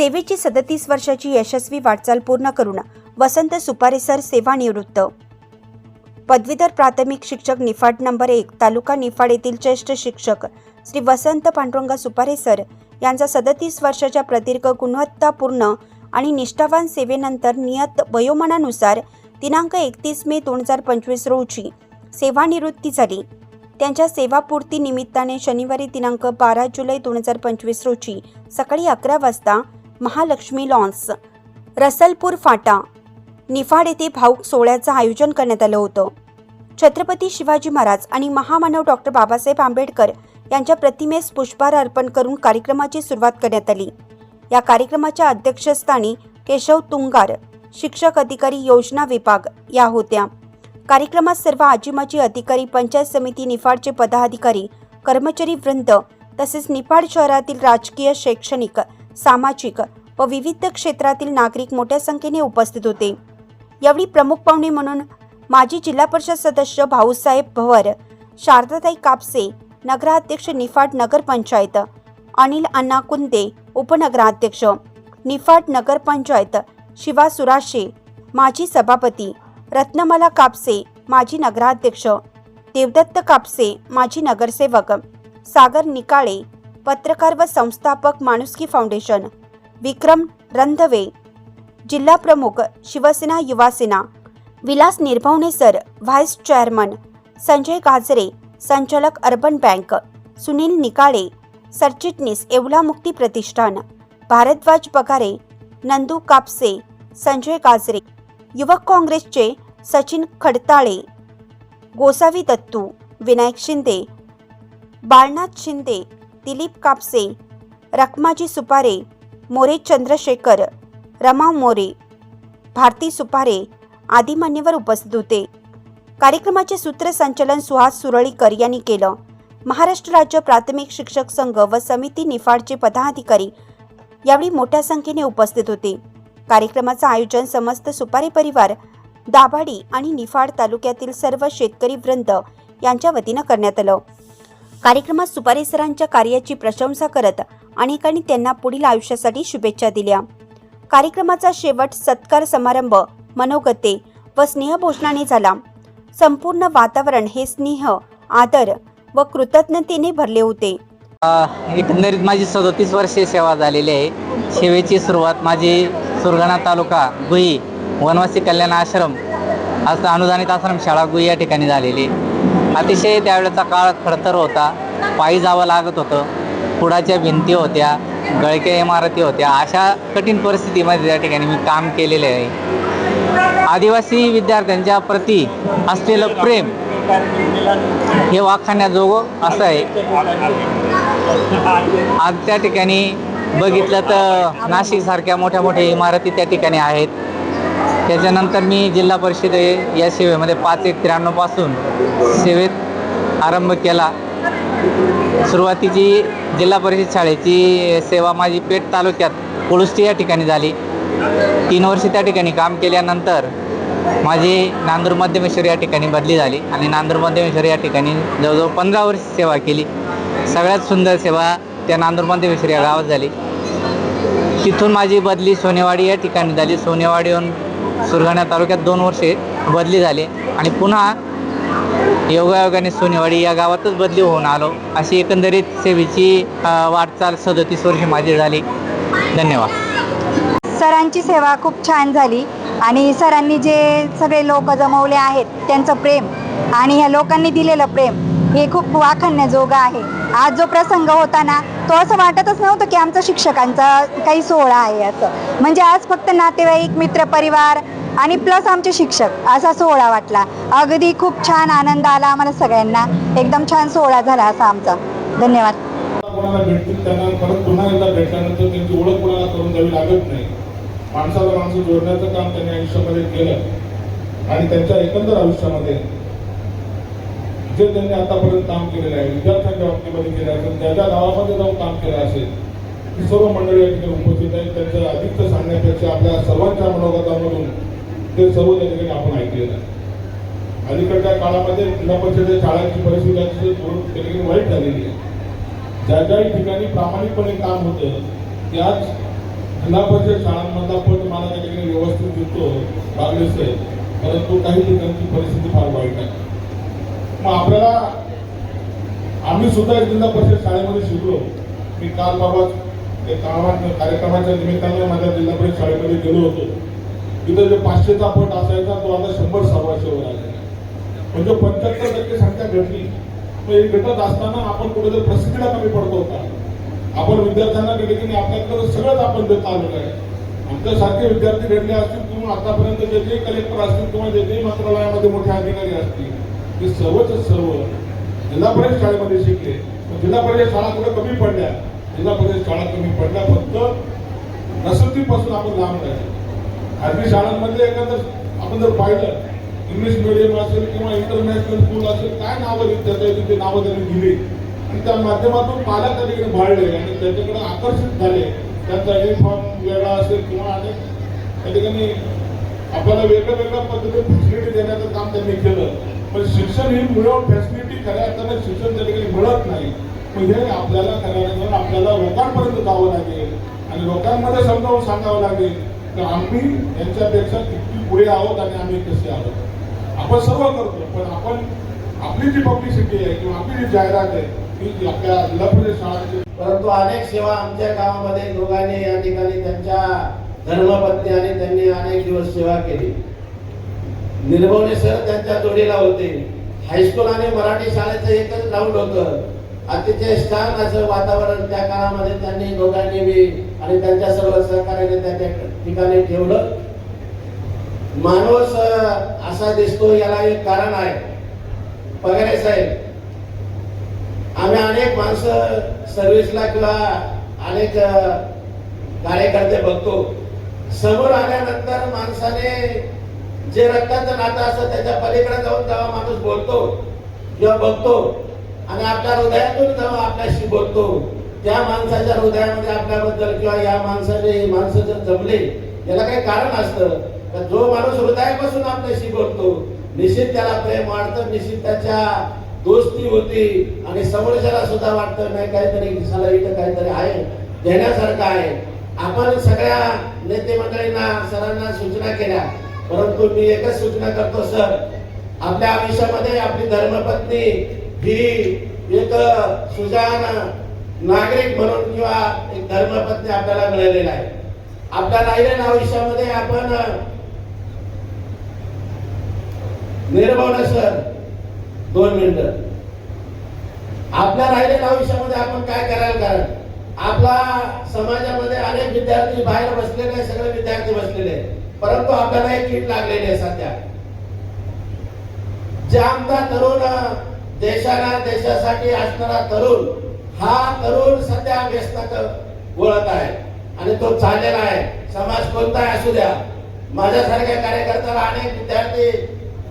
सेवेची सदतीस वर्षाची यशस्वी वाटचाल पूर्ण करून वसंत सुपारे सर सेवानिवृत्त. पदवीधर प्राथमिक शिक्षक निफाड नंबर एक तालुका निफाड येथील ज्येष्ठ शिक्षक श्री वसंत पांडुरंगा सुपारे सर यांचा सदतीस वर्षाच्या प्रदीर्घ गुणवत्तापूर्ण आणि निष्ठावान सेवेनंतर नियत वयोमानानुसार दिनांक एकतीस मे दोन हजार पंचवीस रोजी सेवानिवृत्ती झाली. त्यांच्या सेवापूर्ती निमित्ताने शनिवारी दिनांक बारा जुलै दोन हजार पंचवीस रोजी सकाळी अकरा वाजता महालक्ष्मी लॉन्स रसलपूर फाटा निफाड येथे भाऊक सोहळ्याचं आयोजन करण्यात आलं होतं. छत्रपती शिवाजी महाराज आणि महामानव डॉक्टर बाबासाहेब आंबेडकर यांच्या प्रतिमेस पुष्पहार अर्पण करून कार्यक्रमाची सुरुवात करण्यात आली. या कार्यक्रमाच्या अध्यक्षस्थानी केशव तुंगार शिक्षक अधिकारी योजना विभाग या होत्या. कार्यक्रमात सर्व आजीमाजी अधिकारी पंचायत समिती निफाडचे पदाधिकारी कर्मचारी वृंद तसेच निफाड शहरातील राजकीय शैक्षणिक सामाजिक व विविध क्षेत्रातील नागरिक मोठ्या संख्येने उपस्थित होते. यावेळी प्रमुख पाहुणे म्हणून माजी जिल्हा परिषद सदस्य भाऊसाहेब भवर शारदाताई कापसे नगराध्यक्ष निफाड नगरपंचायत अनिल अण्णा कुंदे उपनगराध्यक्ष निफाड नगरपंचायत शिवा सुराशे माजी सभापती रत्नमाला कापसे माजी नगराध्यक्ष देवदत्त कापसे माजी नगरसेवक सागर निकाळे पत्रकार व संस्थापक माणुसकी फाउंडेशन विक्रम रंधवे जिल्हा प्रमुख Shiv Sena Yuva Sena Vilas Nirbhavane sir vice chairman Sanjay Gajare संचालक अर्बन बँक सुनील निकाळे सरचिटणीस येवला मुक्ती प्रतिष्ठान भारद्वाज बगारे नंदू कापसे संजय गाजरे युवक काँग्रेसचे सचिन खडताळे गोसावी दत्तू विनायक शिंदे बाळनाथ शिंदे दिलीप कापसे रखमाजी सुपारे मोरे चंद्रशेखर रमा मोरे भारती सुपारे आदी मान्यवर उपस्थित होते. कार्यक्रमाचे सूत्रसंचालन सुहास सुरळीकर यांनी केलं. महाराष्ट्र राज्य प्राथमिक शिक्षक संघ व समिती निफाडचे पदाधिकारी यावेळी मोठ्या संख्येने उपस्थित होते. कार्यक्रमाचं आयोजन समस्त सुपारी परिवार दाभाडी आणि निफाड तालुक्यातील सर्व शेतकरी वृंद यांच्या वतीनं करण्यात आलं. कार्यक्रमात सुपारी सरांच्या कार्याची प्रशंसा करत अनेकांनी त्यांना पुढील आयुष्यासाठी शुभेच्छा दिल्या. कार्यक्रमाचा शेवट सत्कार समारंभ मनोगते व स्नेहभोषणाने झाला. संपूर्ण वातावरण हे स्नेह आदर व कृतज्ञतेने भरले होते. एकंदरीत माझी सदोतीस वर्षे सेवा झालेली आहे. सेवेची सुरुवात माझी सुरगाणा तालुका गुई वनवासी कल्याण आश्रम असं अनुदानित आश्रम शाळा गुई या ठिकाणी झालेली आहे. अतिशय त्यावेळेचा काळ खडतर होता. पायी जावं लागत होतं. पुढाच्या भिंती होत्या गळक्या इमारती होत्या. अशा कठीण परिस्थितीमध्ये त्या ठिकाणी मी काम केलेले आहे. आदिवासी विद्यार्थ्यांच्या प्रती असलेलं प्रेम हे वाखाण्याजोगं असं आहे. आज त्या ठिकाणी बघितलं तर नाशिकसारख्या मोठ्या मोठ्या इमारती त्या ठिकाणी आहेत. त्याच्यानंतर मी जिल्हा परिषद या सेवेमध्ये पाच एक त्र्याण्णवपासून सेवेत आरंभ केला. सुरुवातीची जिल्हा परिषद शाळेची सेवा माझी पेठ तालुक्यात कोळुष्टी या ठिकाणी झाली. तीन वर्ष त्या ठिकाणी काम केल्यानंतर माझी नांदूर मध्यमेश्वर या ठिकाणी बदली झाली आणि नांदूर मध्यमेश्वर या ठिकाणी जवळजवळ पंधरा वर्ष सेवा केली. सगळ्यात सुंदर सेवा त्या नांदूर मध्यमेश्वर या गावात झाली. तिथून माझी बदली सोनेवाडी या ठिकाणी झाली. सोनेवाडीहून सुरगाणा तालुक्यात दोन वर्षे बदली झाली आणि पुन्हा योगायोगाने सोनेवाडी या गावातच बदली होऊन आलो. अशी एकंदरीत सेवेची वाटचाल सदतीस वर्षे माझी झाली. धन्यवाद. सरांची सेवा खूप छान झाली आणि सरांनी जे सगळे लोक जमवले आहेत त्यांचं प्रेम आणि ह्या लोकांनी दिलेलं प्रेम हे खूप वाखाणण्याजोगं आहे. आज जो प्रसंग होता ना तो असं वाटतच नव्हतं की आमचा शिक्षकांचा काही सोहळा आहे असं. म्हणजे आज फक्त नातेवाईक मित्रपरिवार आणि प्लस आमचे शिक्षक असा सोहळा वाटला. अगदी खूप छान आनंद आला आम्हाला सगळ्यांना. एकदम छान सोहळा झाला असा आमचा. धन्यवाद. कोणाला भेटतील त्यांना परत पुन्हा एकदा भेटल्यानंतर त्यांची ओळख कोणाला करून द्यावी लागत नाही. माणसाला माणसं जोडण्याचं काम त्यांनी आयुष्यामध्ये केलं. आणि त्यांच्या एकंदर आयुष्यामध्ये जे त्यांनी आतापर्यंत काम केलेलं आहे विद्यार्थ्यांच्या बाबतीमध्ये केलं असेल ज्या गावामध्ये जाऊन काम केलं असेल ती सर्व मंडळी या ठिकाणी उपस्थित आहेत. त्यांच्या अधिक सांगण्यापेक्षा आपल्या सर्वांच्या मनोगतामधून ते सर्व त्या ठिकाणी आपण ऐकलेलं आहे. अलीकडच्या काळामध्ये जिल्हा परिषदेच्या शाळांची परिस्थिती थोडं त्या ठिकाणी वाईट झालेली आहे. ज्या ज्या ठिकाणी प्रामाणिकपणे काम होतं त्याच जिल्हा परिषद शाळांमधला पट मला त्या ठिकाणी व्यवस्थित दिसतो काँग्रेस परंतु काही ठिकाणची परिस्थिती फार वाईट आहे. मग आपल्याला आम्ही सुद्धा जिल्हा परिषद शाळेमध्ये शिकलो. मी काल बाबा कामात कार्यक्रमाच्या निमित्ताने माझ्या जिल्हा परिषद शाळेमध्ये गेलो होतो. तिथं जे पाचशेचा पट असायचा तो आता शंभर सव्वाशेवर आलेला आहे. म्हणजे पंच्याहत्तर टक्के संख्या घटली. मग हे घटत असताना आपण कुठेतरी प्रसिद्धीला कमी पडतो का? आपण विद्यार्थ्यांना गेले की आपल्याकडे सगळंच आपण देत आलेलं आहे. आमच्यासारखे विद्यार्थी घडले असतील किंवा आतापर्यंत जे जे कलेक्टर असतील किंवा जे जे मंत्रालयामध्ये मोठे अधिकारी असतील ते सर्वच सर्व जिल्हा परिषद शाळेमध्ये शिकले. पण जिल्हा परिषद शाळा कुठे कमी पडल्या. जिल्हा परिषद शाळा कमी पडल्या फक्त नसतीपासून आपण लांब राहिलो. खाजगी शाळांमध्ये एखादं आपण जर पाहिलं इंग्लिश मिडियम असेल किंवा इंटरनॅशनल स्कूल असेल काय नावं त्याच्या ते नावं त्यांनी दिली. आणि त्या माध्यमातून पालक त्या ठिकाणी भाळले आणि त्याच्याकडे आकर्षित झाले. त्यांचा युनिफॉर्म वेगळा असेल किंवा अनेक त्या ठिकाणी आपल्याला वेगळ्या वेगळ्या पद्धतीने फॅसिलिटी देण्याचं काम त्यांनी केलं. पण शिक्षण ही मिळवून फॅसिलिटी खऱ्या अर्थानं शिक्षण त्या ठिकाणी मिळत नाही. मग हे आपल्याला खऱ्या अर्थानं आपल्याला लोकांपर्यंत जावं लागेल. आणि लोकांमध्ये समजावून सांगावं लागेल. तर आम्ही यांच्यापेक्षा किती पुढे आहोत आणि आम्ही कसे आहोत? आपण सर्व करतो पण आपण आपली जी पब्लिसिटी आहे किंवा आपली जी जाहिरात आहे ती आपल्या जिल्हा परिषद शाळांची परंतु अनेक सेवा आमच्या गावामध्ये दोघांनी या ठिकाणी त्यांच्या धर्मपत्नी आणि त्यांनी अनेक दिवस सेवा केली. निर्भवणे सर त्यांच्या जोडीला होते. हायस्कूल आणि मराठी शाळेचं एकच ग्राउंड होतं. अतिशय छान असं वातावरण त्या काळामध्ये त्यांनी दोघांनी बी आणि त्यांच्या सर्व सहकार्याने त्या त्या ठिकाणी ठेवलं. माणूस असा दिसतो याला एक कारण आहे. पगारे साहेब आम्ही अनेक माणसं सर्व्हिसला किंवा अनेक कार्यकर्ते बघतो. समोर आल्यानंतर माणसाने जे रक्ताचं नातं असतं त्याच्या पलीकडे जाऊन जेव्हा माणूस बोलतो किंवा बघतो आणि आपल्या हृदयातून जेव्हा आपल्याशी बोलतो त्या माणसाच्या हृदयामध्ये आपल्याबद्दल किंवा या माणसाचे माणसं जर जमले याला काही कारण असतं. तर जो माणूस हृदयापासून आपल्याशी बोलतो निश्चित त्याला प्रेम वाढतं निश्चित त्याच्या दोस्ती होती आणि समोरच्याला सुद्धा वाटतं नाही काहीतरी दिसायला इथं काहीतरी आहे देण्यासारखं आहे. आपण सगळ्या नेते मंडळींना सरांना सूचना केल्या. परंतु मी एकच सूचना करतो सर आपल्या आयुष्यामध्ये आपली धर्मपत्नी ही एक सुजान नागरिक म्हणून किंवा एक धर्मपत्नी आपल्याला मिळालेला आहे. आपल्या राहिलेल्या आयुष्यामध्ये आपण निर्भवण सर दोन मिनिटं. आपल्या राहिलेल्या आयुष्यामध्ये आपण काय करायला कारण? आपला समाजामध्ये अनेक विद्यार्थी बाहेर बसलेले आहे, सगळे विद्यार्थी बसलेले आहेत. परंतु आपल्याला एक कीट लागलेली आहे सध्या. जे आमचा तरुण देशाला देशासाठी असणारा तरुण हा तरुण सध्या व्यस्त बोलत आहे. आणि तो चाललेला आहे. समाज कोणताही असू द्या. माझ्यासारख्या कार्यकर्त्याला अनेक विद्यार्थी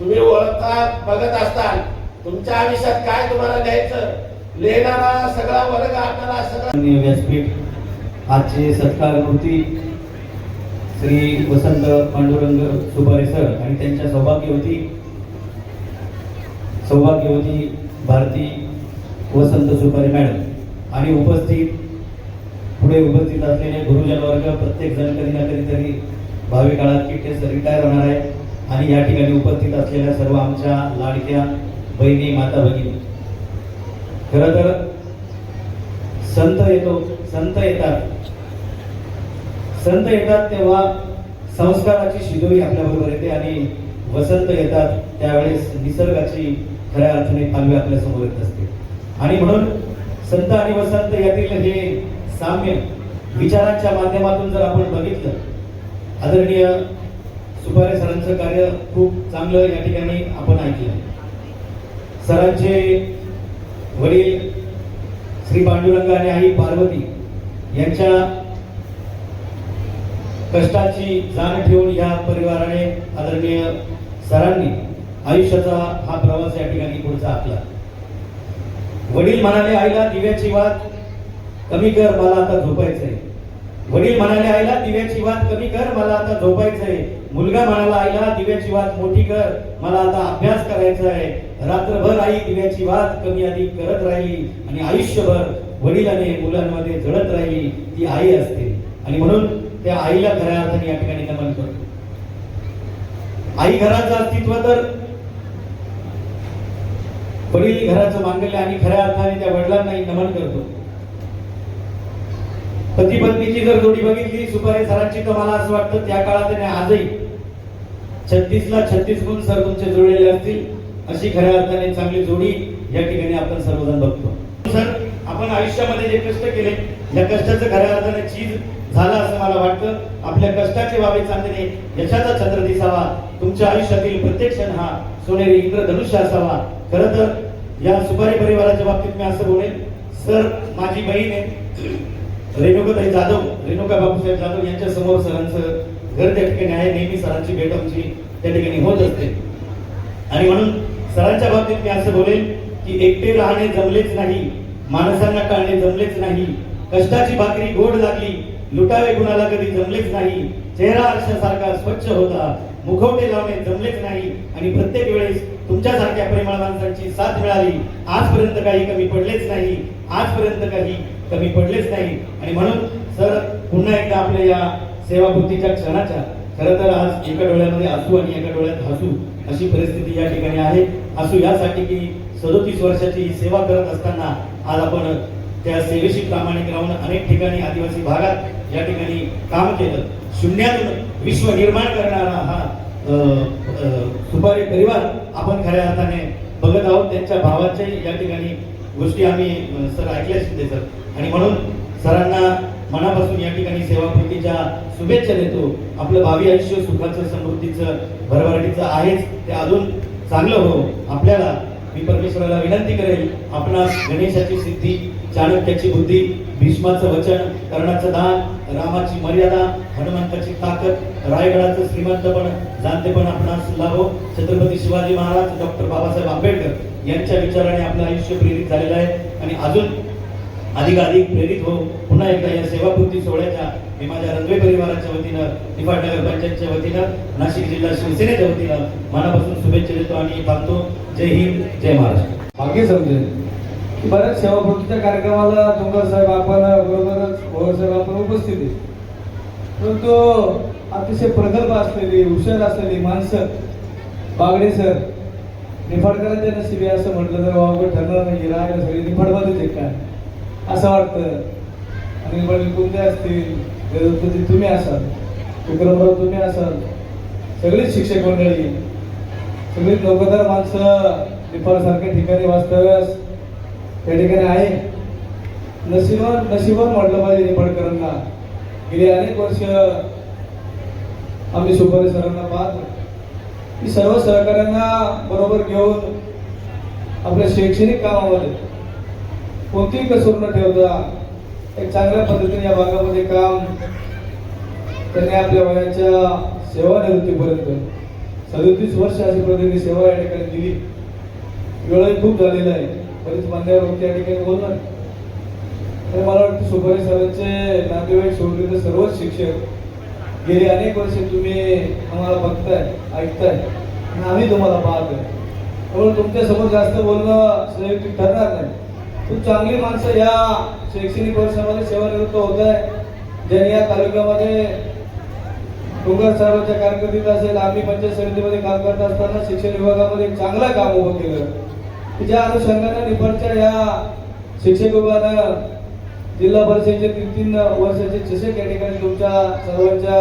तुम्ही ओळखता बघत असताल तुमच्या आयुष्यात काय तुम्हाला द्यायचं? लिहिणारा सगळा वर्ग आपल्याला सगळं व्यासपीठ आजचे सत्कार मूर्ती श्री वसंत पांडुरंग सुपारे सर आणि त्यांच्या सौभाग्यवती सौभाग्यवती भारती वसंत सुपारे मॅडम. आणि उपस्थित पुढे उपस्थित असलेले गुरुजन वर्ग प्रत्येक जण कधी ना कधीतरी भावी काळात किटेस रिटायर होणार आहे आणि या ठिकाणी उपस्थित असलेल्या सर्व आमच्या लाडक्या बहिणी माता भगिनी. खरं तर संत येतो संत येतात. संत येतात तेव्हा संस्काराची शिदोरी आपल्या बरोबर येते आणि वसंत येतात त्यावेळेस निसर्गाची खऱ्या अर्थाने पालवी आपल्यासमोर येत असते. आणि म्हणून संत आणि वसंत यातील हे साम्य विचारांच्या माध्यमातून जर आपण बघितलं आदरणीय सुपारे सरांचं कार्य खूप चांगलं या ठिकाणी आपण ऐकलं. सरांचे वडील श्री पांडुरंग आणि आई पार्वती यांच्या कष्टाची जाण ठेवून या परिवाराने आदरणीय सरांनी आयुष्याचा हा प्रवास या ठिकाणी पुढचा आखला. वडील म्हणाले आईला दिव्याची वाद कमी कर मला आता झोपायचंय. वडील म्हणाले आईला दिव्याची वाद कमी कर मला आता झोपायचंय. मुलगा म्हणाला आईला दिव्याची वाद मोठी कर मला आता अभ्यास करायचा आहे रात्रभर आई दिव्याची वाद कमी अधिक करत राहिली आणि आयुष्यभर वडिलाने मुलांमध्ये जळत राहिली ती आई असते. आणि म्हणून त्या आईला खऱ्या अर्थाने या ठिकाणी नमन करतो. आई घराचं अस्तित्व तर वडील घराचं मांगल्य आणि खऱ्या अर्थाने त्या वडिलांनाही नमन करतो. पती पत्नीची जर जोडी बघितली सुपारी सरांची तर मला असं वाटतं त्या काळात आणि आजही छत्तीस ला छत्तीस गुण सर तुमचे जुळलेले असतील अशी खऱ्या अर्थाने चांगली जोडी या ठिकाणी आपण सर्वजण बघतो. सर आपण आयुष्यामध्ये जे कष्ट केले या कष्टाचं खऱ्या अर्थाने चीज झालं असं मला वाटतं. आपल्या कष्टाचे वावे चांगले यशाचा छत्र दिसावा तुमच्या आयुष्यातील प्रत्येक क्षण हा सोनेरी इंद्रधनुष्य असावा. खरं तर या सुपारी परिवाराच्या बाबतीत मी असं बोलेन सर माझी बहीण आहे रेणुकाताई जाधव रेणुका बापूसाहेब जाधव यांच्या समोर सरांचं घर त्या ठिकाणी आहे नेहमी सरांची भेट आमची त्या ठिकाणी होत असते. आणि म्हणून सरांच्या बाबतीत मी असं बोलेन की एकटे राहणे जमलेच नाही माणसांना काढणे जमलेच नाही कष्टाची भाकरी गोड लागली लुटावे गुणाला कधी जमलेच नाही चेहरा आरशासारखा स्वच्छ होता मुखवटे लावणे जमलेच नाही आणि प्रत्येक वेळेस तुमच्यासारख्या परिमळ माणसांची साथ मिळाली. आजपर्यंत काही कमी पडलेच नाही. आजपर्यंत काही कमी पडलेच नाही. आणि म्हणून सर पुन्हा एकदा आपल्या या सेवापूर्तीच्या क्षणाच्या खरं तर आज एका डोळ्यामध्ये हसू आणि एका डोळ्यात हसू अशी परिस्थिती या ठिकाणी आहे. असू यासाठी की सदोतीस वर्षाची ही सेवा करत असताना आज आपण त्या सेवेशी प्रामाणिक राहून अनेक ठिकाणी आदिवासी भागात या ठिकाणी काम केलं. शून्यातून विश्व निर्माण करणारा हा सुपारी परिवार आपण खऱ्या अर्थाने बघत आहोत. त्यांच्या भावाच्या या ठिकाणी गोष्टी आम्ही सर ऐकल्या होते सर. आणि म्हणून सरांना मनापासून या ठिकाणी सेवाकृतीच्या शुभेच्छा देतो. आपलं भावी आयुष्य सुखाचं समृद्धीचं भरभराटीचं आहेच. ते अजून चांगलं हो. आपल्याला मी परमेश्वराला विनंती करेल आपणास गणेशाची सिद्धी चाणक्याची बुद्धी भीष्माचं वचन कर्णाचं दान रामाची मर्यादा हनुमंताची ताकद रायगडाचं श्रीमंतपण जाणतेपण आपणास लाभो. छत्रपती शिवाजी महाराज डॉक्टर बाबासाहेब आंबेडकर यांच्या विचाराने आपलं आयुष्य प्रेरित झालेलं आहे. आणि अजून अधिकाधिक प्रेरित हो. पुन्हा एकदा या सेवापूर्ती सोहळ्याच्या मी माझ्या रंगवे परिवाराच्या वतीनं निफाड नगर पंचायतच्या वतीनं नाशिक जिल्हा शिवसेनेच्या वतीनं मनापासून शुभेच्छा देतो आणि थांबतो जय हिंद जय महाराष्ट्र. मागे समजेल. बऱ्याच सेवाभक्तीच्या कार्यक्रमाला डोंगर साहेब आपण बरोबरच भोर साहेब आपण उपस्थित आहे. परंतु अतिशय प्रगल्भ असलेली हुशार असलेली माणसं बागडे सर निफाडकरांच्या नशिबी असं म्हटलं तर वावगड ठरणार नाही राहायला सगळी निफाडमध्येच आहे काय असं वाटतं. आणि वडील कोणते असतील? देवदत्तजी तुम्ही असाल विक्रमराव तुम्ही असाल सगळीच शिक्षक मंडळी सगळी नोकरदार माणसं निफाडसारख्या ठिकाणी वास्तव्यास त्या ठिकाणी आहे. नशिबान नशिबान म्हटलं पाहिजे निफाडकरांना गेली अनेक वर्ष आम्ही सुपारी सरांना पाहतो. की सर्व सहकाऱ्यांना बरोबर घेऊन आपल्या शैक्षणिक कामामध्ये कोणतीही कसर न ठेवता एक चांगल्या पद्धतीने या भागामध्ये काम त्यांनी आपल्या वयाच्या सेवानिवृत्तीपर्यंत. सदतीस वर्ष अशी पद्धतीने सेवा या ठिकाणी दिली. वेळही खूप झालेला आहे. बरीच मान्यवर या ठिकाणी बोलणार. आणि मला वाटतं सुपारी सरांचे नातेवाईक सोडले तर सर्वच शिक्षक गेली अनेक वर्ष तुम्ही आम्हाला बघताय ऐकताय आणि आम्ही तुम्हाला पाहतोय. म्हणून तुमच्यासमोर जास्त बोलणं संयुक्तिक ठरणार नाही. खूप चांगली माणसं या शैक्षणिक वर्षामध्ये सेवानिवृत्त होत आहे ज्यांनी या तालुक्यामध्ये डोंगर साहेबांच्या कारकिर्दीत असेल आम्ही पंचायत समितीमध्ये काम करत असताना शिक्षण विभागामध्ये एक चांगलं काम उभं केलं. ज्या अनुषंगाने निफाडच्या या शिक्षक विभागानं जिल्हा परिषदेचे तीन तीन वर्षाचे चषक या ठिकाणी तुमच्या सर्वांच्या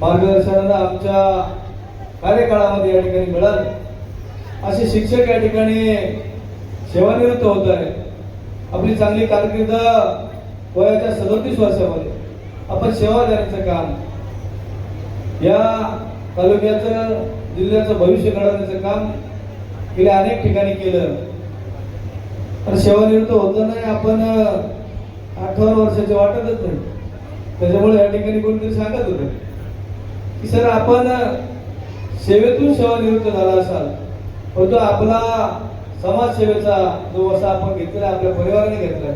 मार्गदर्शनानं आमच्या कार्यकाळामध्ये या ठिकाणी मिळाले. असे शिक्षक या ठिकाणी सेवानिवृत्त होत आहे आपली चांगली कारकीर्द वयाच्या सदोतीस वर्षामध्ये. आपण सेवा देण्याचं काम या तालुक्याचं जिल्ह्याचं भविष्य घडवण्याचं काम गेल्या अनेक ठिकाणी केलं. पण सेवानिवृत्त होतं नाही आपण अठरा वर्षाचे वाटतच नाही. त्याच्यामुळे या ठिकाणी कोणतरी सांगत होते की सर आपण सेवेतून सेवानिवृत्त झाला असाल परंतु आपला समाजसेवेचा जो वसा आपण घेतलेला आपल्या परिवाराने घेतलाय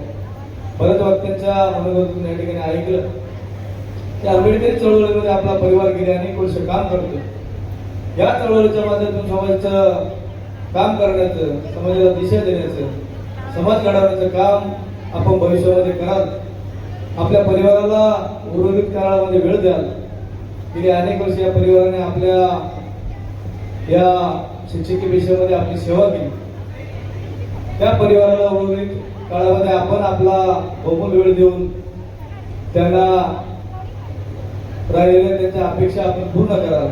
बऱ्याच वक्त्यांच्या मनोगतून या ठिकाणी ऐकलं. की आंबेडकरी चळवळीमध्ये आपला परिवार गेले अनेक वर्ष काम करतो. या चळवळीच्या माध्यमातून समाजाचं काम करण्याचं समाजाला दिशा देण्याचं समाज घडवण्याचं काम आपण भविष्यामध्ये कराल. आपल्या परिवाराला उर्वरित काळामध्ये वेळ द्याल. गेली अनेक वर्ष या परिवाराने आपल्या या शिक्षकी विषयामध्ये आपली सेवा केली. त्या परिवाराला उर्वरित काळामध्ये आपण आपला बहुमूल वेळ देऊन त्यांना राहिलेल्या त्यांच्या अपेक्षा आपण पूर्ण कराल.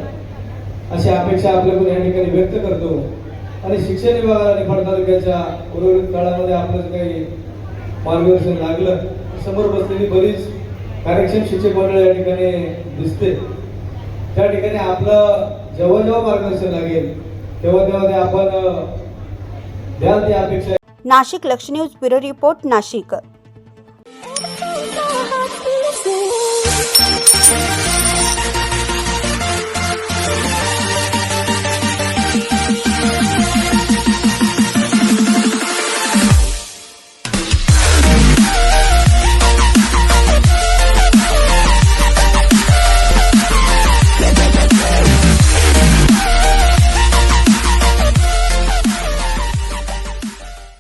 अशी अपेक्षा आपल्याकडून या ठिकाणी व्यक्त करतो. आणि शिक्षण विभागाला निफाड तालुक्याच्या उर्वरित काळामध्ये आपलं जे काही मार्गदर्शन लागलं समोर बसलेली बरीच कार्यक्षम शिक्षक मंडळ या ठिकाणी दिसते. त्या ठिकाणी आपलं जेव्हा जेव्हा मार्गदर्शन लागेल तेव्हा तेव्हा ते आपण द्याल ती अपेक्षा. Nashik Laksh news bureau report Nashik. Thank you.